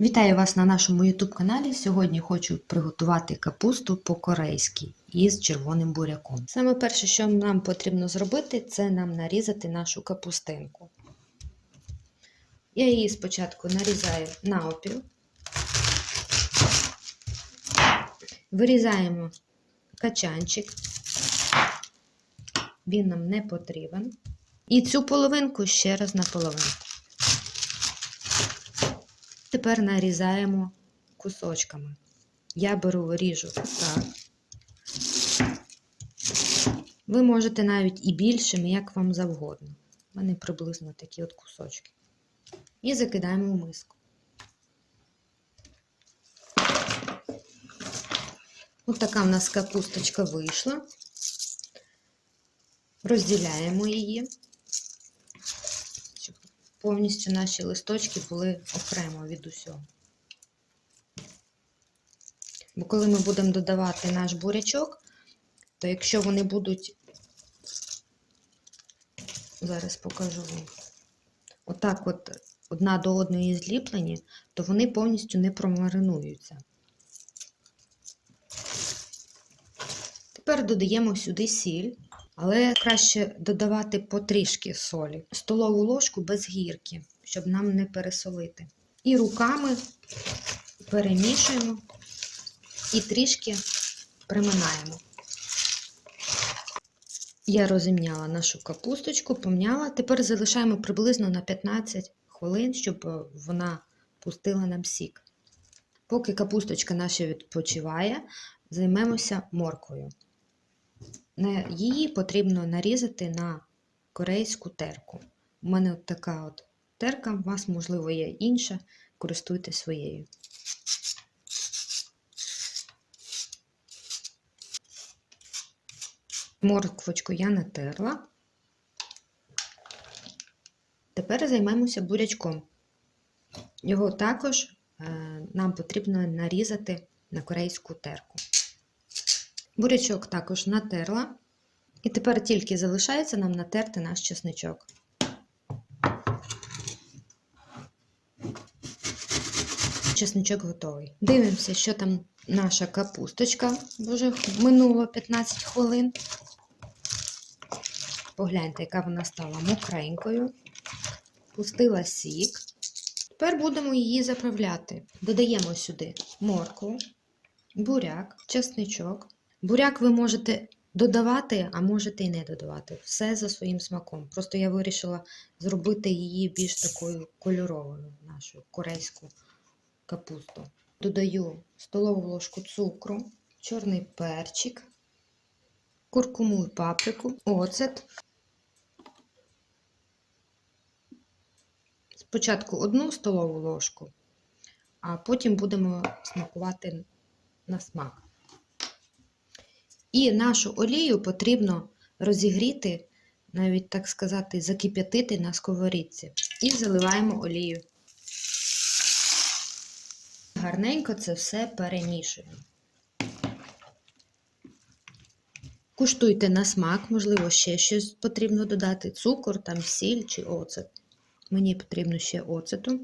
Вітаю вас на нашому YouTube каналі. Сьогодні хочу приготувати капусту по-корейськи із червоним буряком. Саме перше, що нам потрібно зробити, це нам нарізати нашу капустинку. Я її спочатку нарізаю на опіл. Вирізаємо качанчик. Він нам не потрібен. І цю половинку ще раз на половинку. Тепер нарізаємо кусочками. Я беру ріжу так. Ви можете навіть і більшими, як вам завгодно. У мене приблизно такі от кусочки. І закидаємо в миску. Ось така в нас капусточка вийшла. Розділяємо її повністю наші листочки були окремо від усього. Бо коли ми будемо додавати наш бурячок, то якщо вони будуть, зараз покажу вам, отак от одна до одної зліплені, то вони повністю не промаринуються. Тепер додаємо сюди сіль. Але краще додавати потрішки солі. Столову ложку без гірки, щоб нам не пересолити. І руками перемішуємо і трішки приминаємо. Я розімняла нашу капусточку, помняла. Тепер залишаємо приблизно на 15 хвилин, щоб вона пустила нам сік. Поки капусточка наша відпочиває, займемося морквою. Її потрібно нарізати на корейську терку. У мене от така от терка, у вас, можливо, є інша, користуйтесь своєю. Морквочку я натерла. Тепер займемося бурячком. Його також е, нам потрібно нарізати на корейську терку. Бурячок також натерла. І тепер тільки залишається нам натерти наш чесничок. Чесничок готовий. Дивимося, що там наша капусточка. Вже минуло 15 хвилин. Погляньте, яка вона стала мокренькою. Пустила сік. Тепер будемо її заправляти. Додаємо сюди моркву, буряк, чесничок. Буряк ви можете додавати, а можете і не додавати. Все за своїм смаком. Просто я вирішила зробити її більш такою кольоровою, нашу корейську капусту. Додаю столову ложку цукру, чорний перчик, куркуму і паприку, оцет. Спочатку одну столову ложку, а потім будемо смакувати на смак. І нашу олію потрібно розігріти, навіть так сказати, закип'ятити на сковорідці. І заливаємо олію. Гарненько це все перемішуємо. Куштуйте на смак, можливо, ще щось потрібно додати: цукор, там сіль чи оцет. Мені потрібно ще оцету.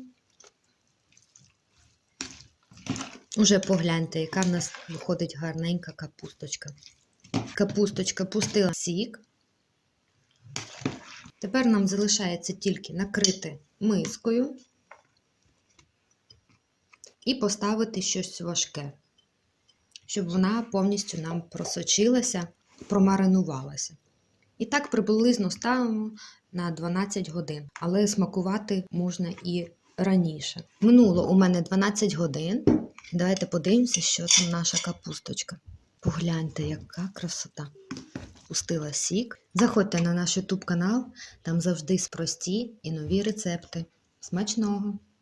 Уже погляньте, яка в нас виходить гарненька капусточка. Капусточка пустила сік. Тепер нам залишається тільки накрити мискою і поставити щось важке, щоб вона повністю нам просочилася, промаринувалася. І так приблизно ставимо на 12 годин, але смакувати можна і раніше. Минуло у мене 12 годин. Давайте подивимося, що там наша капусточка. Погляньте, яка красота. Пустила сік. Заходьте на наш YouTube канал, там завжди прості і нові рецепти. Смачного!